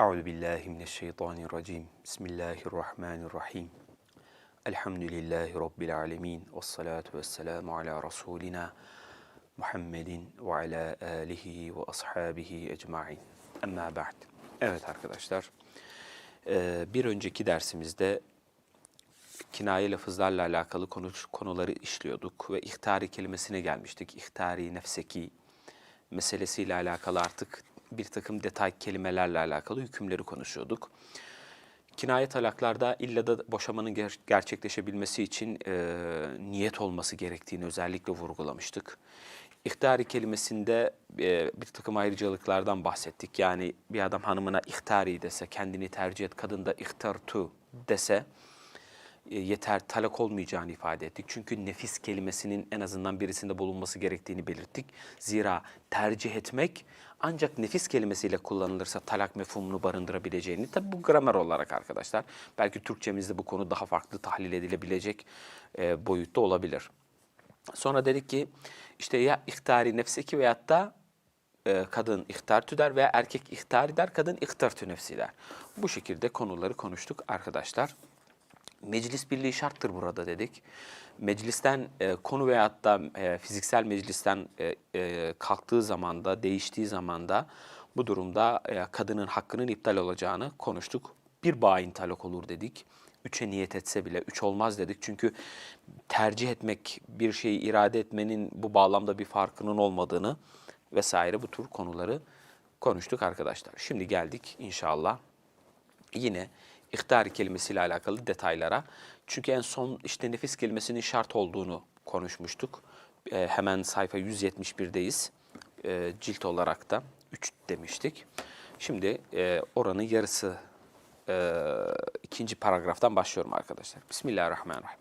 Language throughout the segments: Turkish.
Euzu billahi mineşşeytanirracim. Bismillahirrahmanirrahim. Elhamdülillahi rabbil alamin. Ves salatu vesselamu ala rasulina Muhammedin ve ala alihi ve ashabihi ecmaîn. Amma ba'd. Evet arkadaşlar. eee, Bir önceki dersimizde kinaye lafızlarla alakalı konu, konuları işliyorduk ve ihtari kelimesine gelmiştik. İhtari nefseki meselesiyle alakalı artık bir takım detay kelimelerle alakalı hükümleri konuşuyorduk. Kinaye talaklarda illa da boşamanın ger- gerçekleşebilmesi için e, niyet olması gerektiğini özellikle vurgulamıştık. İhtari kelimesinde e, bir takım ayrıcalıklardan bahsettik. Yani bir adam hanımına ihtari dese, kendini tercih et, kadın da ihtartu dese, yeter talak olmayacağını ifade ettik. Çünkü nefis kelimesinin en azından birisinde bulunması gerektiğini belirttik. Zira tercih etmek ancak nefis kelimesiyle kullanılırsa talak mefhumunu barındırabileceğini, tabi bu gramer olarak arkadaşlar, belki Türkçemizde bu konu daha farklı tahlil edilebilecek e, boyutta olabilir. Sonra dedik ki işte ya ihtari nefseki veyahut da e, kadın ihtartü der veya erkek ihtari der, kadın ihtartü nefsi der. Bu şekilde konuları konuştuk arkadaşlar. Meclis birliği şarttır burada dedik. Meclisten e, konu veyahut da e, fiziksel meclisten e, e, kalktığı zamanda, değiştiği zamanda bu durumda e, kadının hakkının iptal olacağını konuştuk. Bir bain talak olur dedik. Üçe niyet etse bile üç olmaz dedik. Çünkü tercih etmek, bir şeyi irade etmenin bu bağlamda bir farkının olmadığını vesaire bu tür konuları konuştuk arkadaşlar. Şimdi geldik inşallah yine ihtar kelimesiyle alakalı detaylara. Çünkü en son işte nefis kelimesinin şart olduğunu konuşmuştuk. Ee, hemen sayfa 171'deyiz. Ee, cilt olarak da 3 demiştik. Şimdi e, oranın yarısı e, ikinci paragraftan başlıyorum arkadaşlar. Bismillahirrahmanirrahim.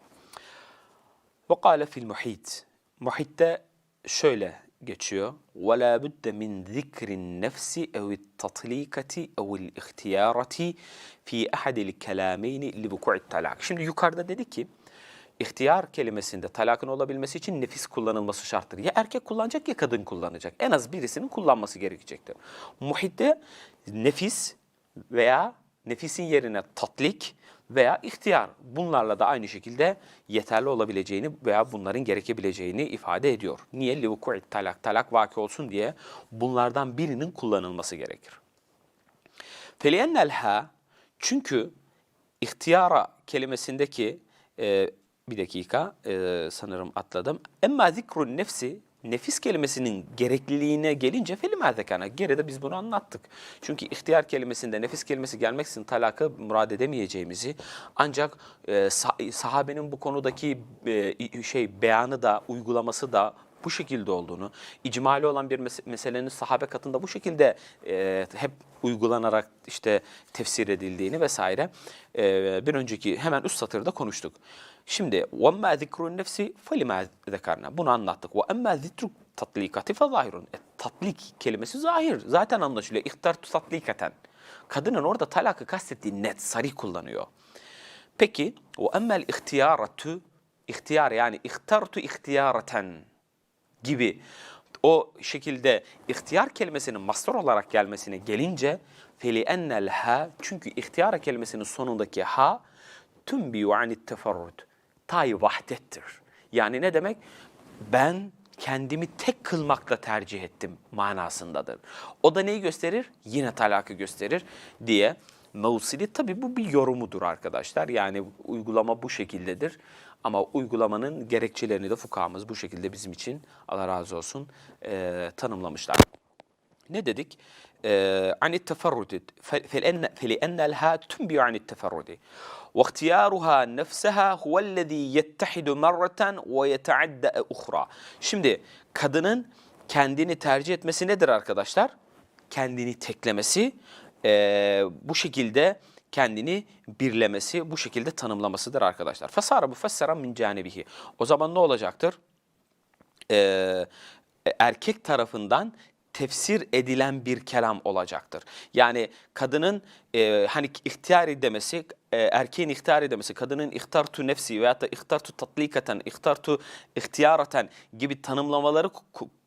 Ve kâle fil muhit. Muhitte şöyle geçiyor. وَلَا بُدَّ مِنْ ذِكْرِ النَّفْسِ اَوِ التَّطْلِيكَةِ اَوِ الْاِخْتِيَارَةِ ف۪ي اَحَدِ الْكَلَامَيْنِ لِبُكُعِ الطَّلَاقِ Şimdi yukarıda dedi ki, ihtiyar kelimesinde talakın olabilmesi için nefis kullanılması şarttır. Ya erkek kullanacak ya kadın kullanacak. En az birisinin kullanması gerekecektir. Muhitte nefis veya nefisin yerine tatlik veya ihtiyar bunlarla da aynı şekilde yeterli olabileceğini veya bunların gerekebileceğini ifade ediyor. Niye? Livuku'it talak, talak vaki olsun diye bunlardan birinin kullanılması gerekir. Feliyennelha çünkü ihtiyara kelimesindeki e, bir dakika e, sanırım atladım. Emma zikrun nefsi nefis kelimesinin gerekliliğine gelince felima zekana. Geride biz bunu anlattık. Çünkü ihtiyar kelimesinde nefis kelimesi gelmeksizin talakı murad edemeyeceğimizi ancak e, sah- sahabenin bu konudaki e, şey beyanı da uygulaması da bu şekilde olduğunu, icmali olan bir mes- meselenin sahabe katında bu şekilde e, hep uygulanarak işte tefsir edildiğini vesaire e, bir önceki hemen üst satırda konuştuk. Şimdi وَمَّا ذِكْرُ النَّفْسِ فَلِمَا ذَكَرْنَا Bunu anlattık. وَاَمَّا ذِكْرُ tatlikati فَظَاهِرٌ e, Tatlik kelimesi zahir. Zaten anlaşılıyor. İhtartu tatlikaten. Kadının orada talakı kastettiği net, sarih kullanıyor. Peki وَاَمَّا الْاِخْتِيَارَةُ İhtiyar yani ihtartu ihtiyaraten gibi o şekilde ihtiyar kelimesinin mastar olarak gelmesine gelince feli ennel ha çünkü ihtiyar kelimesinin sonundaki ha tümbiyu anit teferrud tay vahdettir. Yani ne demek? Ben kendimi tek kılmakla tercih ettim manasındadır. O da neyi gösterir? Yine talakı gösterir diye Mevsili tabi bu bir yorumudur arkadaşlar. Yani uygulama bu şekildedir. Ama uygulamanın gerekçelerini de fukahamız bu şekilde bizim için Allah razı olsun e, tanımlamışlar. Ne dedik? E, anit teferrudi. Fel enne el ha tüm bi anit teferrudi. واختيارها نفسها هو الذي يتحد مرة ويتعدى أخرى. Şimdi kadının kendini tercih etmesi nedir arkadaşlar? Kendini teklemesi, eee, bu şekilde kendini birlemesi, bu şekilde tanımlamasıdır arkadaşlar. Fasara bu fassara min canibihi. O zaman ne olacaktır? Eee, erkek tarafından tefsir edilen bir kelam olacaktır. Yani kadının e, hani ihtiyari demesi e, erkeğin ihtar edemesi, kadının ihtartu nefsi veyahut da ihtartu tatlikaten, ihtartu ihtiyaraten gibi tanımlamaları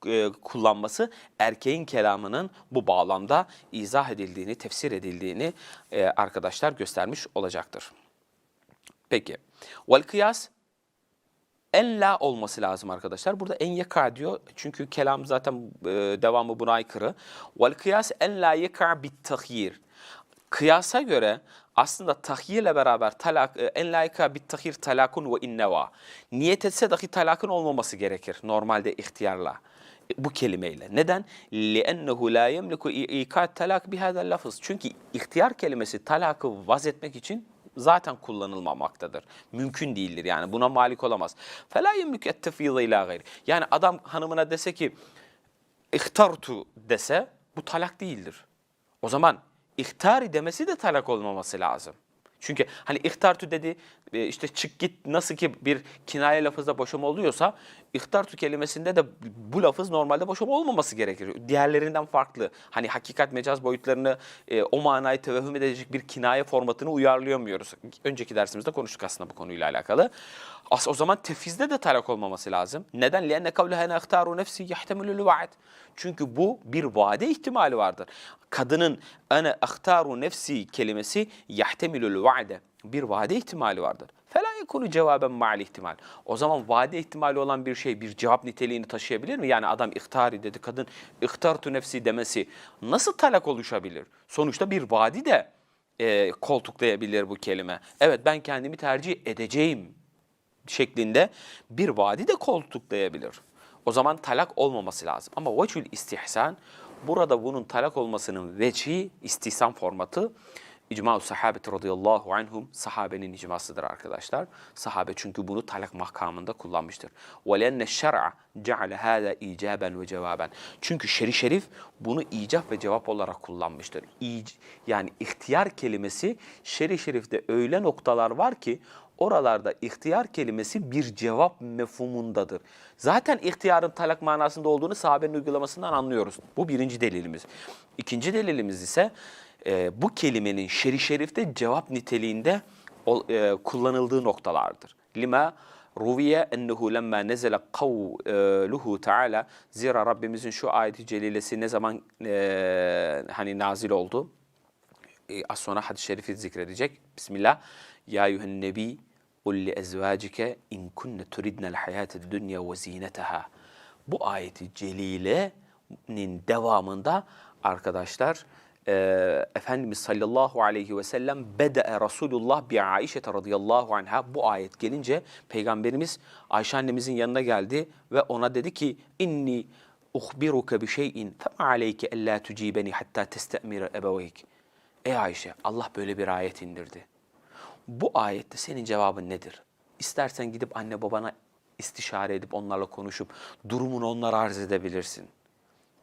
e, kullanması erkeğin kelamının bu bağlamda izah edildiğini, tefsir edildiğini e, arkadaşlar göstermiş olacaktır. Peki. Vel kıyas en la olması lazım arkadaşlar. Burada en yeka diyor. Çünkü kelam zaten devamı buna aykırı. Vel kıyas en la yeka bit tahyir. Kıyasa göre aslında tahyirle beraber talak, e, en la yeka bit tahyir talakun ve inneva. Niyet etse dahi talakın olmaması gerekir normalde ihtiyarla. E, Bu kelimeyle. Neden? لِأَنَّهُ لَا يَمْلِكُ اِيكَاتْ talak بِهَذَا lafız. Çünkü ihtiyar kelimesi talakı vazetmek için zaten kullanılmamaktadır. Mümkün değildir yani buna malik olamaz. فَلَا يَمْلِكُ التَّفِيضَ ila gayri. Yani adam hanımına dese ki ihtartu dese bu talak değildir. O zaman ihtari demesi de talak olmaması lazım. Çünkü hani ihtartu dedi e, işte çık git nasıl ki bir kinaye lafızda boşama oluyorsa ihtartu kelimesinde de bu lafız normalde boşama olmaması gerekir. Diğerlerinden farklı. Hani hakikat mecaz boyutlarını e, o manayı tevehüm edecek bir kinaye formatını uyarlayamıyoruz. Önceki dersimizde konuştuk aslında bu konuyla alakalı. As o zaman tefizde de talak olmaması lazım. Neden? لِأَنَّ قَوْلَهَا اَنَا اَخْتَارُ نَفْسِ يَحْتَمِلُ الْوَعَدِ Çünkü bu bir vade ihtimali vardır. Kadının ene ahtaru nefsi kelimesi yahtemilul va'de bir vade ihtimali vardır. Fela yekunu cevaben ma'al ihtimal. O zaman vade ihtimali olan bir şey bir cevap niteliğini taşıyabilir mi? Yani adam ihtari dedi kadın ihtartu nefsi demesi nasıl talak oluşabilir? Sonuçta bir vadi de e, koltuklayabilir bu kelime. Evet ben kendimi tercih edeceğim şeklinde bir vadi de koltuklayabilir. O zaman talak olmaması lazım. Ama vecül istihsan burada bunun talak olmasının veci istihsan formatı İcma-ı sahabeti radıyallahu anhum sahabenin icmasıdır arkadaşlar. Sahabe çünkü bunu talak makamında kullanmıştır. وَلَنَّ الشَّرْعَ جَعَلَ هَذَا اِيجَابًا وَجَوَابًا Çünkü şer'i şerif bunu icap ve cevap olarak kullanmıştır. İc- yani ihtiyar kelimesi şer'i şerifte öyle noktalar var ki oralarda ihtiyar kelimesi bir cevap mefhumundadır. Zaten ihtiyarın talak manasında olduğunu sahabenin uygulamasından anlıyoruz. Bu birinci delilimiz. İkinci delilimiz ise e, bu kelimenin şer'i şerifte cevap niteliğinde ol- e, kullanıldığı noktalardır. Lima ruviye ennehu lemma nezele kavluhu taala zira Rabbimizin şu ayeti celilesi ne zaman e, hani nazil oldu? E, az sonra hadis-i şerifi zikredecek. Bismillah. Ya eyyühen nebi ezvacike in kunne turidnel hayatid dünya ve zinetaha. Bu ayeti celilenin devamında arkadaşlar e, Efendimiz sallallahu aleyhi ve sellem bede'e Resulullah bi Aişe radıyallahu anha bu ayet gelince Peygamberimiz Ayşe annemizin yanına geldi ve ona dedi ki inni uhbiruke bi şeyin fema aleyke ella tucibeni hatta testemire ebeveyk. Ey Ayşe Allah böyle bir ayet indirdi. Bu ayette senin cevabın nedir? İstersen gidip anne babana istişare edip onlarla konuşup durumunu onlara arz edebilirsin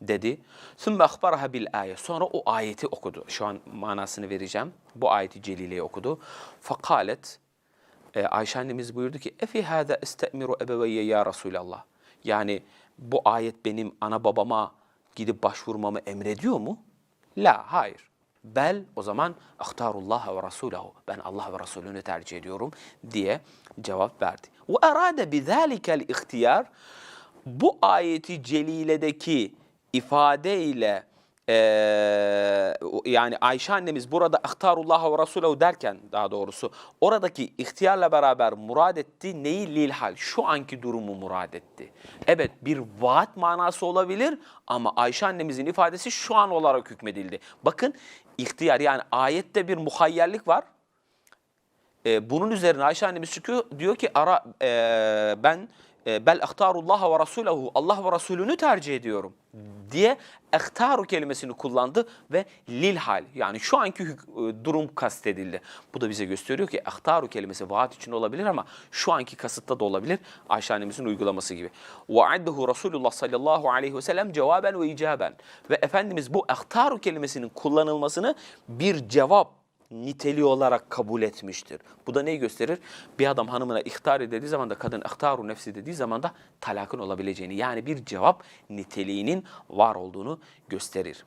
dedi. Sümme akbaraha bil ayet. Sonra o ayeti okudu. Şu an manasını vereceğim. Bu ayeti celileyi okudu. Fakalet e, Ayşe annemiz buyurdu ki Efi hâdâ istemiru ebeveyye ya Resulallah. Yani bu ayet benim ana babama gidip başvurmamı emrediyor mu? La, hayır. Bel o zaman ahtarullah ve rasulahu. Ben Allah ve Resulünü tercih ediyorum diye cevap verdi. Ve erade bizalikel ihtiyar bu ayeti celiledeki ifadeyle eee yani Ayşe annemiz burada ahtarullah ve rasulahu derken daha doğrusu oradaki ihtiyarla beraber murad etti neyi lilhal şu anki durumu murad etti. Evet bir vaat manası olabilir ama Ayşe annemizin ifadesi şu an olarak hükmedildi. Bakın ihtiyar yani ayette bir muhayyerlik var. E, bunun üzerine Ayşe annemiz çıkıyor diyor ki ara e, ben e, bel ahtarullah ve rasulehu Allah ve Resulünü tercih ediyorum diye ehtaru kelimesini kullandı ve lil hal yani şu anki e, durum kastedildi. Bu da bize gösteriyor ki ehtaru kelimesi vaat için olabilir ama şu anki kasıtta da olabilir. Ayşe annemizin uygulaması gibi. Ve addehu Resulullah sallallahu aleyhi ve sellem cevaben ve icaben. Ve Efendimiz bu ehtaru kelimesinin kullanılmasını bir cevap niteliği olarak kabul etmiştir. Bu da neyi gösterir? Bir adam hanımına ihtar dediği zaman da kadın ihtaru nefsi dediği zaman da talakın olabileceğini yani bir cevap niteliğinin var olduğunu gösterir.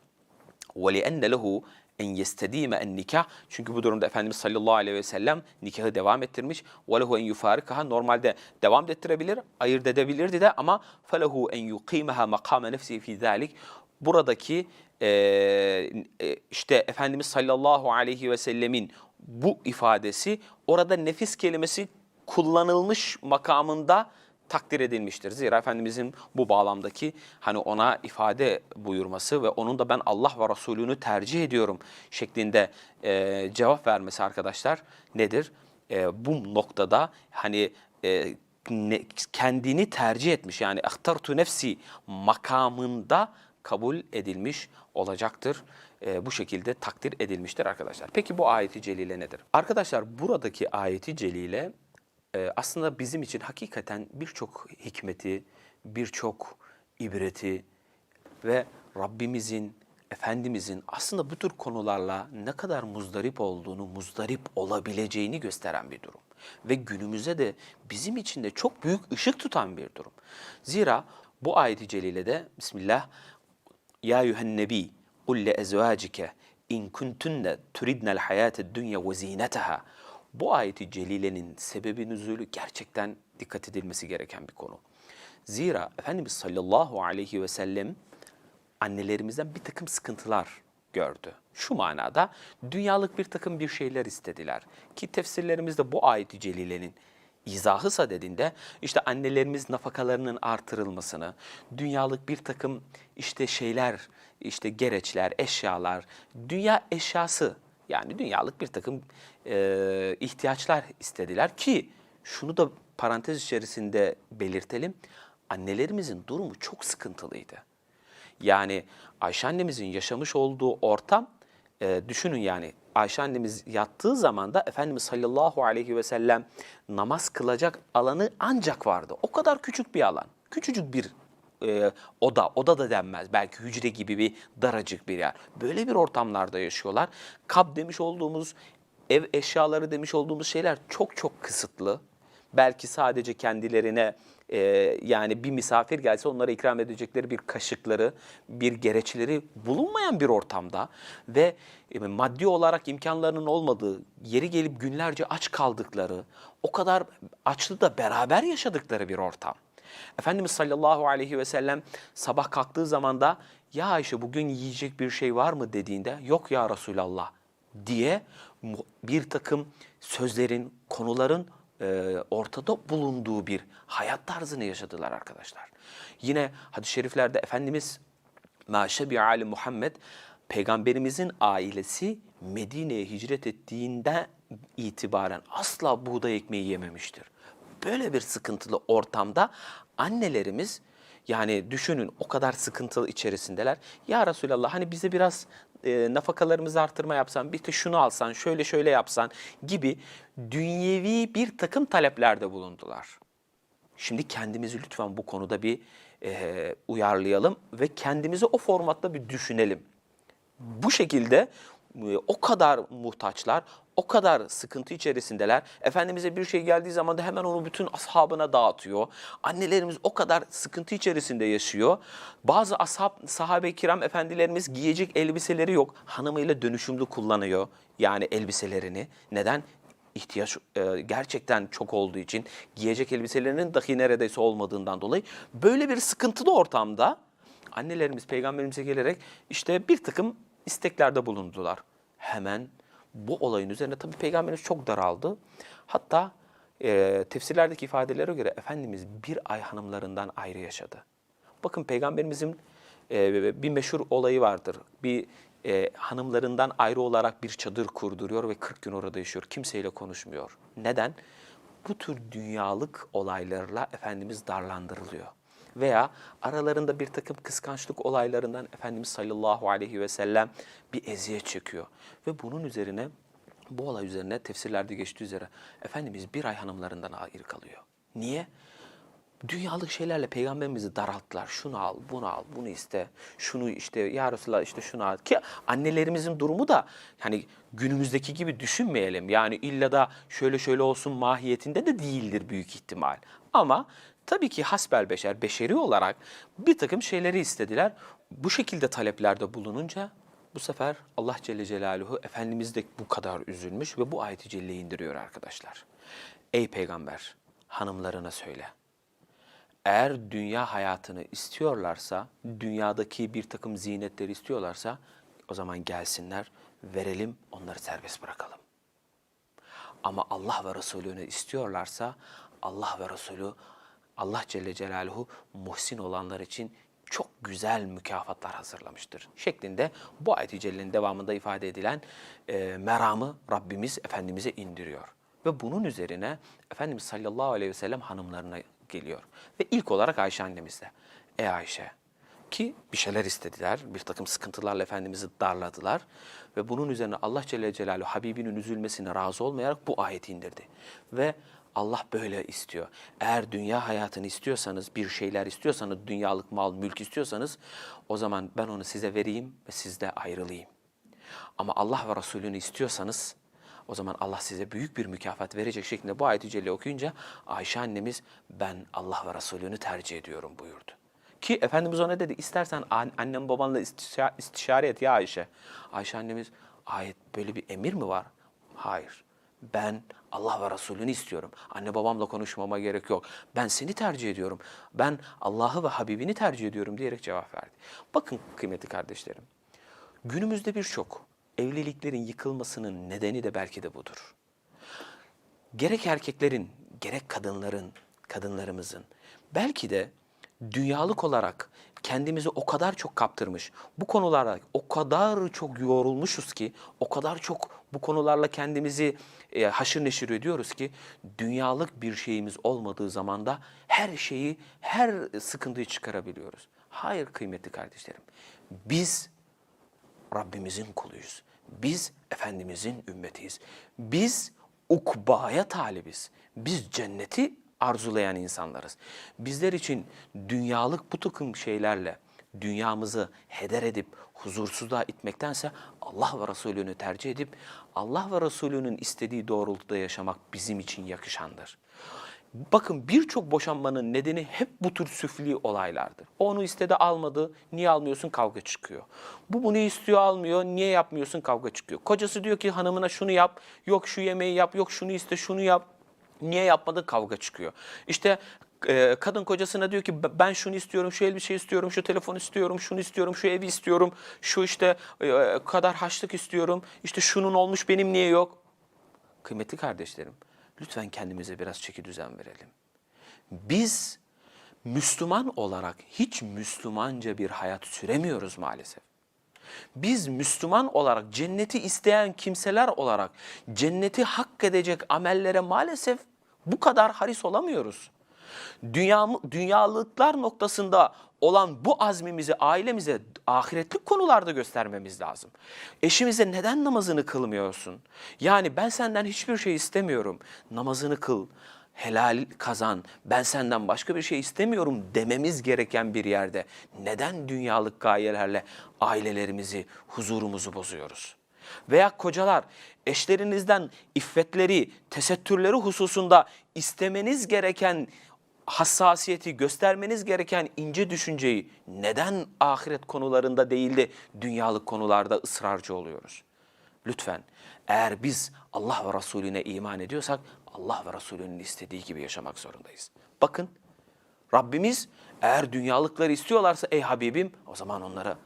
وَلِأَنَّ لَهُ en yestedime en nikah. Çünkü bu durumda Efendimiz sallallahu aleyhi ve sellem nikahı devam ettirmiş. Ve lehu en yufarikaha normalde devam ettirebilir, ayırt edebilirdi de ama felehu en yuqimeha makame nefsi fi zalik. Buradaki e, işte Efendimiz sallallahu aleyhi ve sellemin bu ifadesi orada nefis kelimesi kullanılmış makamında takdir edilmiştir. Zira Efendimizin bu bağlamdaki hani ona ifade buyurması ve onun da ben Allah ve Resulünü tercih ediyorum şeklinde e, cevap vermesi arkadaşlar nedir? E, bu noktada hani e, ne- kendini tercih etmiş yani ahtartu nefsi makamında kabul edilmiş olacaktır. E, bu şekilde takdir edilmiştir arkadaşlar. Peki bu ayeti celile nedir? Arkadaşlar buradaki ayeti celile e, aslında bizim için hakikaten birçok hikmeti, birçok ibreti ve Rabbimizin, Efendimizin aslında bu tür konularla ne kadar muzdarip olduğunu, muzdarip olabileceğini gösteren bir durum. Ve günümüze de bizim için de çok büyük ışık tutan bir durum. Zira bu ayet-i celilede Bismillah ya eyyühen nebi kul le ezvacike in kuntunne turidnel hayate dünya ve zinetaha. Bu ayeti celilenin sebebi nüzulü gerçekten dikkat edilmesi gereken bir konu. Zira Efendimiz sallallahu aleyhi ve sellem annelerimizden bir takım sıkıntılar gördü. Şu manada dünyalık bir takım bir şeyler istediler. Ki tefsirlerimizde bu ayet-i celilenin izahı sadedinde işte annelerimiz nafakalarının artırılmasını, dünyalık bir takım işte şeyler, işte gereçler, eşyalar, dünya eşyası yani dünyalık bir takım e, ihtiyaçlar istediler ki şunu da parantez içerisinde belirtelim. Annelerimizin durumu çok sıkıntılıydı. Yani Ayşe annemizin yaşamış olduğu ortam e, düşünün yani Ayşe annemiz yattığı zaman da Efendimiz sallallahu aleyhi ve sellem namaz kılacak alanı ancak vardı. O kadar küçük bir alan. Küçücük bir e, oda, oda da denmez. Belki hücre gibi bir daracık bir yer. Böyle bir ortamlarda yaşıyorlar. Kab demiş olduğumuz, ev eşyaları demiş olduğumuz şeyler çok çok kısıtlı. Belki sadece kendilerine e, yani bir misafir gelse onlara ikram edecekleri bir kaşıkları, bir gereçleri bulunmayan bir ortamda ve e, maddi olarak imkanlarının olmadığı, yeri gelip günlerce aç kaldıkları, o kadar açlı da beraber yaşadıkları bir ortam. Efendimiz sallallahu aleyhi ve sellem sabah kalktığı zaman da ya Ayşe bugün yiyecek bir şey var mı dediğinde yok ya Resulallah diye bir takım sözlerin, konuların e, ortada bulunduğu bir hayat tarzını yaşadılar arkadaşlar. Yine hadis-i şeriflerde Efendimiz Maşebi Ali Muhammed peygamberimizin ailesi Medine'ye hicret ettiğinde itibaren asla buğday ekmeği yememiştir. Böyle bir sıkıntılı ortamda annelerimiz yani düşünün o kadar sıkıntılı içerisindeler. Ya Resulallah hani bize biraz e, nafakalarımızı artırma yapsan, bir de şunu alsan, şöyle şöyle yapsan gibi dünyevi bir takım taleplerde bulundular. Şimdi kendimizi lütfen bu konuda bir e, uyarlayalım ve kendimizi o formatta bir düşünelim. Bu şekilde e, o kadar muhtaçlar, o kadar sıkıntı içerisindeler. Efendimiz'e bir şey geldiği zaman da hemen onu bütün ashabına dağıtıyor. Annelerimiz o kadar sıkıntı içerisinde yaşıyor. Bazı ashab, sahabe-i kiram efendilerimiz giyecek elbiseleri yok. Hanımıyla dönüşümlü kullanıyor yani elbiselerini. Neden? ihtiyaç e, gerçekten çok olduğu için giyecek elbiselerinin dahi neredeyse olmadığından dolayı böyle bir sıkıntılı ortamda annelerimiz peygamberimize gelerek işte bir takım isteklerde bulundular. Hemen bu olayın üzerine tabii peygamberimiz çok daraldı. Hatta e, tefsirlerdeki ifadelere göre Efendimiz bir ay hanımlarından ayrı yaşadı. Bakın peygamberimizin e, bir meşhur olayı vardır. Bir e, hanımlarından ayrı olarak bir çadır kurduruyor ve 40 gün orada yaşıyor. Kimseyle konuşmuyor. Neden? Bu tür dünyalık olaylarla Efendimiz darlandırılıyor. Veya aralarında bir takım kıskançlık olaylarından Efendimiz sallallahu aleyhi ve sellem bir eziyet çekiyor. Ve bunun üzerine bu olay üzerine tefsirlerde geçtiği üzere Efendimiz bir ay hanımlarından ayrı kalıyor. Niye? dünyalık şeylerle peygamberimizi daralttılar. Şunu al, bunu al, bunu iste, şunu işte ya Resulallah işte şunu al. Ki annelerimizin durumu da hani günümüzdeki gibi düşünmeyelim. Yani illa da şöyle şöyle olsun mahiyetinde de değildir büyük ihtimal. Ama tabii ki hasbel beşer, beşeri olarak bir takım şeyleri istediler. Bu şekilde taleplerde bulununca Bu sefer Allah Celle Celaluhu Efendimiz de bu kadar üzülmüş ve bu ayeti celleyi indiriyor arkadaşlar. Ey peygamber hanımlarına söyle. Eğer dünya hayatını istiyorlarsa, dünyadaki bir takım zinetleri istiyorlarsa o zaman gelsinler, verelim, onları serbest bırakalım. Ama Allah ve Resulü'nü istiyorlarsa Allah ve Resulü Allah Celle Celaluhu muhsin olanlar için çok güzel mükafatlar hazırlamıştır. Şeklinde bu ayet-i cellenin devamında ifade edilen e, meramı Rabbimiz Efendimiz'e indiriyor. Ve bunun üzerine Efendimiz sallallahu aleyhi ve sellem hanımlarına geliyor. Ve ilk olarak Ayşe annemizle. Ey Ayşe, ki bir şeyler istediler, bir takım sıkıntılarla Efendimiz'i darladılar ve bunun üzerine Allah Celle Celaluhu Habibinin üzülmesine razı olmayarak bu ayeti indirdi. Ve Allah böyle istiyor. Eğer dünya hayatını istiyorsanız, bir şeyler istiyorsanız, dünyalık mal, mülk istiyorsanız o zaman ben onu size vereyim ve sizde ayrılayım. Ama Allah ve Resulünü istiyorsanız o zaman Allah size büyük bir mükafat verecek şeklinde bu ayet-i celile okuyunca Ayşe annemiz ben Allah ve Resulünü tercih ediyorum buyurdu. Ki Efendimiz ona dedi istersen an- annem babanla istişa- istişare et ya Ayşe. Ayşe annemiz ayet böyle bir emir mi var? Hayır. Ben Allah ve Resulünü istiyorum. Anne babamla konuşmama gerek yok. Ben seni tercih ediyorum. Ben Allah'ı ve Habibini tercih ediyorum diyerek cevap verdi. Bakın kıymetli kardeşlerim. Günümüzde birçok evliliklerin yıkılmasının nedeni de belki de budur. Gerek erkeklerin, gerek kadınların, kadınlarımızın belki de dünyalık olarak kendimizi o kadar çok kaptırmış, bu konulara o kadar çok yorulmuşuz ki, o kadar çok bu konularla kendimizi e, haşır neşir ediyoruz ki, dünyalık bir şeyimiz olmadığı zaman da her şeyi, her sıkıntıyı çıkarabiliyoruz. Hayır kıymetli kardeşlerim, biz Rabbimizin kuluyuz. Biz Efendimizin ümmetiyiz. Biz ukbaya talibiz. Biz cenneti arzulayan insanlarız. Bizler için dünyalık bu takım şeylerle dünyamızı heder edip huzursuzluğa itmektense Allah ve Resulünü tercih edip Allah ve Resulünün istediği doğrultuda yaşamak bizim için yakışandır. Bakın birçok boşanmanın nedeni hep bu tür süfli olaylardır. O onu istedi almadı, niye almıyorsun kavga çıkıyor. Bu bunu istiyor almıyor, niye yapmıyorsun kavga çıkıyor. Kocası diyor ki hanımına şunu yap, yok şu yemeği yap, yok şunu iste şunu yap. Niye yapmadı kavga çıkıyor. İşte e, kadın kocasına diyor ki ben şunu istiyorum, şu elbise istiyorum, şu telefon istiyorum, şunu istiyorum, şu evi istiyorum, şu işte e, kadar haçlık istiyorum, işte şunun olmuş benim niye yok. Kıymetli kardeşlerim, lütfen kendimize biraz çeki düzen verelim. Biz Müslüman olarak hiç Müslümanca bir hayat süremiyoruz maalesef. Biz Müslüman olarak cenneti isteyen kimseler olarak cenneti hak edecek amellere maalesef bu kadar haris olamıyoruz. Dünya, dünyalıklar noktasında olan bu azmimizi ailemize ahiretlik konularda göstermemiz lazım. Eşimize neden namazını kılmıyorsun? Yani ben senden hiçbir şey istemiyorum. Namazını kıl helal kazan, ben senden başka bir şey istemiyorum dememiz gereken bir yerde neden dünyalık gayelerle ailelerimizi, huzurumuzu bozuyoruz? Veya kocalar eşlerinizden iffetleri, tesettürleri hususunda istemeniz gereken hassasiyeti, göstermeniz gereken ince düşünceyi neden ahiret konularında değil de dünyalık konularda ısrarcı oluyoruz? Lütfen eğer biz Allah ve Resulüne iman ediyorsak Allah ve Resulünün istediği gibi yaşamak zorundayız. Bakın Rabbimiz eğer dünyalıkları istiyorlarsa ey Habibim o zaman onlara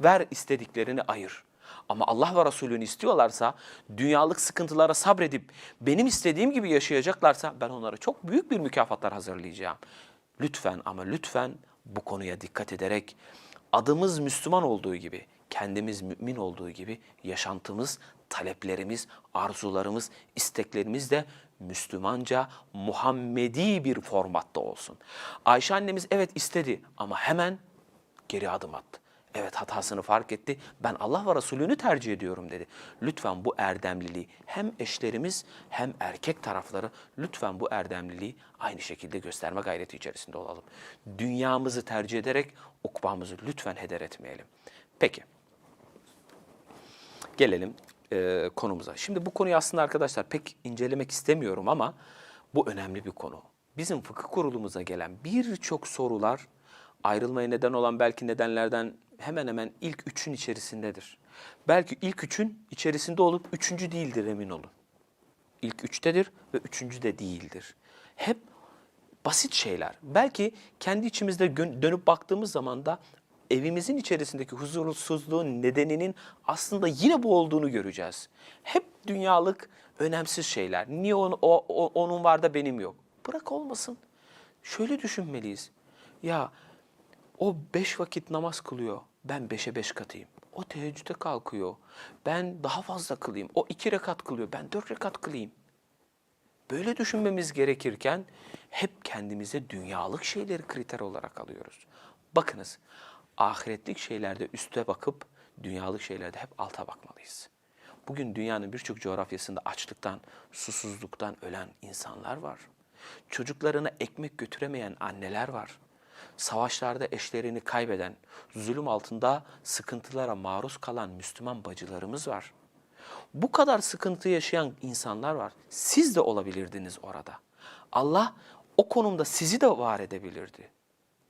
ver istediklerini ayır. Ama Allah ve Resulünü istiyorlarsa dünyalık sıkıntılara sabredip benim istediğim gibi yaşayacaklarsa ben onlara çok büyük bir mükafatlar hazırlayacağım. Lütfen ama lütfen bu konuya dikkat ederek adımız Müslüman olduğu gibi kendimiz mümin olduğu gibi yaşantımız, taleplerimiz, arzularımız, isteklerimiz de Müslümanca, Muhammedi bir formatta olsun. Ayşe annemiz evet istedi ama hemen geri adım attı. Evet hatasını fark etti. Ben Allah ve Resulünü tercih ediyorum dedi. Lütfen bu erdemliliği hem eşlerimiz hem erkek tarafları lütfen bu erdemliliği aynı şekilde gösterme gayreti içerisinde olalım. Dünyamızı tercih ederek ukbamızı lütfen heder etmeyelim. Peki. Gelelim e, konumuza. Şimdi bu konuyu aslında arkadaşlar pek incelemek istemiyorum ama bu önemli bir konu. Bizim fıkıh kurulumuza gelen birçok sorular ayrılmaya neden olan belki nedenlerden hemen hemen ilk üçün içerisindedir. Belki ilk üçün içerisinde olup üçüncü değildir emin olun. İlk üçtedir ve üçüncü de değildir. Hep basit şeyler. Belki kendi içimizde dönüp baktığımız zaman da evimizin içerisindeki huzursuzluğun nedeninin aslında yine bu olduğunu göreceğiz. Hep dünyalık, önemsiz şeyler. Niye on- o, o- onun var da benim yok? Bırak olmasın. Şöyle düşünmeliyiz. Ya o beş vakit namaz kılıyor. Ben beşe beş katayım. O teheccüde kalkıyor. Ben daha fazla kılayım. O iki rekat kılıyor. Ben dört rekat kılayım. Böyle düşünmemiz gerekirken hep kendimize dünyalık şeyleri kriter olarak alıyoruz. Bakınız, ahiretlik şeylerde üste bakıp dünyalık şeylerde hep alta bakmalıyız. Bugün dünyanın birçok coğrafyasında açlıktan, susuzluktan ölen insanlar var. Çocuklarına ekmek götüremeyen anneler var. Savaşlarda eşlerini kaybeden, zulüm altında sıkıntılara maruz kalan Müslüman bacılarımız var. Bu kadar sıkıntı yaşayan insanlar var. Siz de olabilirdiniz orada. Allah o konumda sizi de var edebilirdi.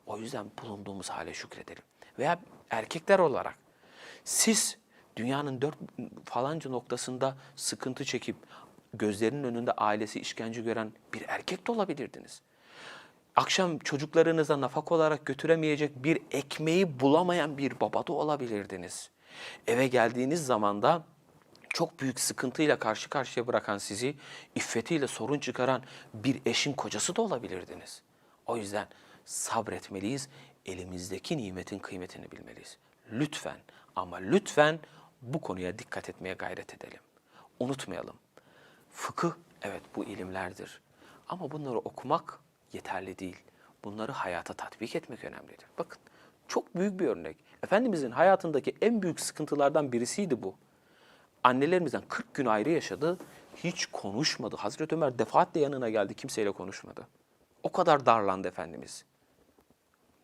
O yüzden bulunduğumuz hale şükredelim. Veya erkekler olarak siz dünyanın dört falanca noktasında sıkıntı çekip gözlerinin önünde ailesi işkence gören bir erkek de olabilirdiniz. Akşam çocuklarınıza nafak olarak götüremeyecek bir ekmeği bulamayan bir baba da olabilirdiniz. Eve geldiğiniz zaman da çok büyük sıkıntıyla karşı karşıya bırakan sizi iffetiyle sorun çıkaran bir eşin kocası da olabilirdiniz. O yüzden sabretmeliyiz, elimizdeki nimetin kıymetini bilmeliyiz. Lütfen ama lütfen bu konuya dikkat etmeye gayret edelim. Unutmayalım. Fıkıh evet bu ilimlerdir. Ama bunları okumak yeterli değil. Bunları hayata tatbik etmek önemlidir. Bakın çok büyük bir örnek. Efendimizin hayatındaki en büyük sıkıntılardan birisiydi bu. Annelerimizden 40 gün ayrı yaşadı. Hiç konuşmadı. Hazreti Ömer defaatle yanına geldi. Kimseyle konuşmadı. O kadar darlandı Efendimiz.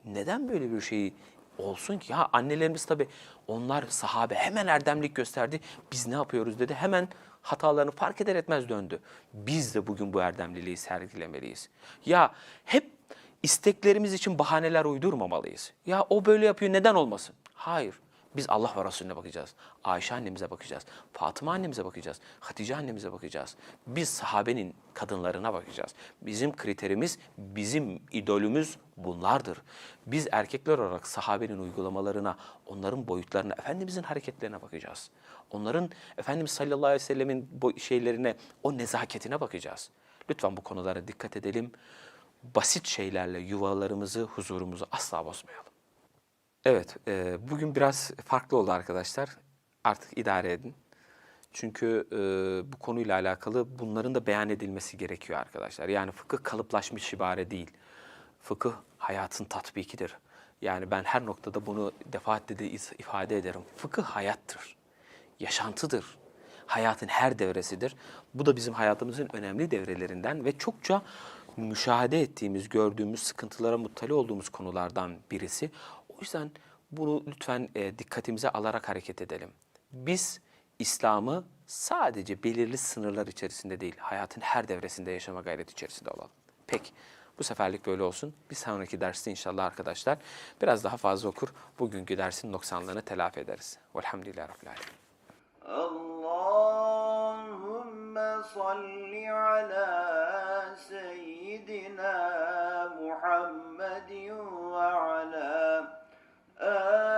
Neden böyle bir şey olsun ki? Ha annelerimiz tabii onlar sahabe hemen erdemlik gösterdi. Biz ne yapıyoruz dedi. Hemen hatalarını fark eder etmez döndü. Biz de bugün bu erdemliliği sergilemeliyiz. Ya hep isteklerimiz için bahaneler uydurmamalıyız. Ya o böyle yapıyor neden olmasın? Hayır. Biz Allah ve Resulüne bakacağız. Ayşe annemize bakacağız. Fatıma annemize bakacağız. Hatice annemize bakacağız. Biz sahabenin kadınlarına bakacağız. Bizim kriterimiz, bizim idolümüz bunlardır. Biz erkekler olarak sahabenin uygulamalarına, onların boyutlarına, Efendimizin hareketlerine bakacağız. Onların Efendimiz sallallahu aleyhi ve sellemin şeylerine, o nezaketine bakacağız. Lütfen bu konulara dikkat edelim. Basit şeylerle yuvalarımızı, huzurumuzu asla bozmayalım. Evet, e, bugün biraz farklı oldu arkadaşlar. Artık idare edin. Çünkü e, bu konuyla alakalı bunların da beyan edilmesi gerekiyor arkadaşlar. Yani fıkıh kalıplaşmış ibare değil. Fıkıh hayatın tatbikidir. Yani ben her noktada bunu defaatle de ifade ederim. Fıkıh hayattır, yaşantıdır. Hayatın her devresidir. Bu da bizim hayatımızın önemli devrelerinden ve çokça müşahede ettiğimiz, gördüğümüz, sıkıntılara muttali olduğumuz konulardan birisi yüzden bunu lütfen e, dikkatimize alarak hareket edelim. Biz İslam'ı sadece belirli sınırlar içerisinde değil, hayatın her devresinde yaşama gayreti içerisinde olalım. Peki, bu seferlik böyle olsun. Bir sonraki derste inşallah arkadaşlar biraz daha fazla okur. Bugünkü dersin noksanlarını telafi ederiz. Velhamdülillahi Rabbil Alemin. Allahümme salli ala seyyidina Muhammedin ve ala Uh,